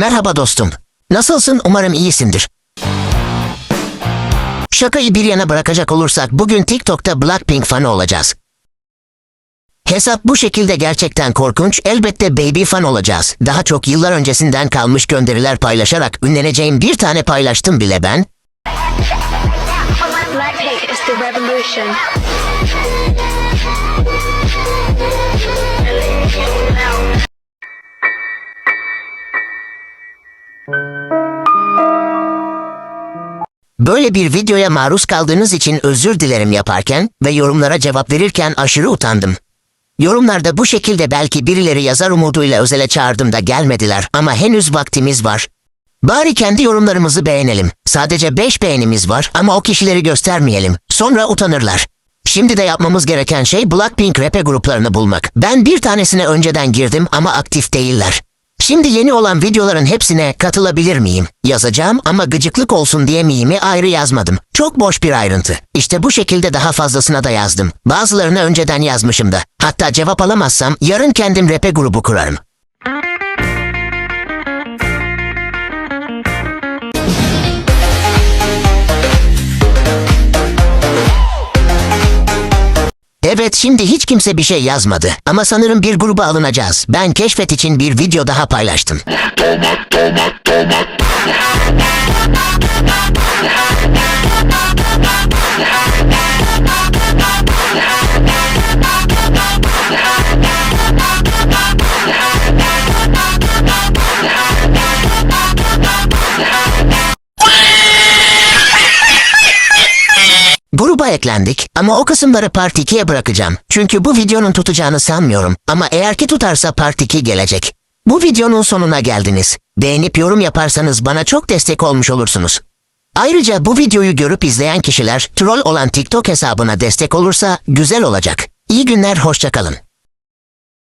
Merhaba dostum. Nasılsın? Umarım iyisindir. Şakayı bir yana bırakacak olursak bugün TikTok'ta Blackpink fanı olacağız. Hesap bu şekilde gerçekten korkunç. Elbette baby fan olacağız. Daha çok yıllar öncesinden kalmış gönderiler paylaşarak ünleneceğim bir tane paylaştım bile ben. Böyle bir videoya maruz kaldığınız için özür dilerim yaparken ve yorumlara cevap verirken aşırı utandım. Yorumlarda bu şekilde belki birileri yazar umuduyla özele çağırdım da gelmediler ama henüz vaktimiz var. Bari kendi yorumlarımızı beğenelim. Sadece 5 beğenimiz var ama o kişileri göstermeyelim. Sonra utanırlar. Şimdi de yapmamız gereken şey Blackpink rap'e gruplarını bulmak. Ben bir tanesine önceden girdim ama aktif değiller. Şimdi yeni olan videoların hepsine katılabilir miyim? Yazacağım ama gıcıklık olsun diye miyimi ayrı yazmadım. Çok boş bir ayrıntı. İşte bu şekilde daha fazlasına da yazdım. Bazılarını önceden yazmışım da. Hatta cevap alamazsam yarın kendim rap'e grubu kurarım. Evet şimdi hiç kimse bir şey yazmadı ama sanırım bir gruba alınacağız. Ben keşfet için bir video daha paylaştım. Gruba eklendik ama o kısımları Part 2'ye bırakacağım. Çünkü bu videonun tutacağını sanmıyorum ama eğer ki tutarsa Part 2 gelecek. Bu videonun sonuna geldiniz. Beğenip yorum yaparsanız bana çok destek olmuş olursunuz. Ayrıca bu videoyu görüp izleyen kişiler troll olan TikTok hesabına destek olursa güzel olacak. İyi günler, hoşçakalın.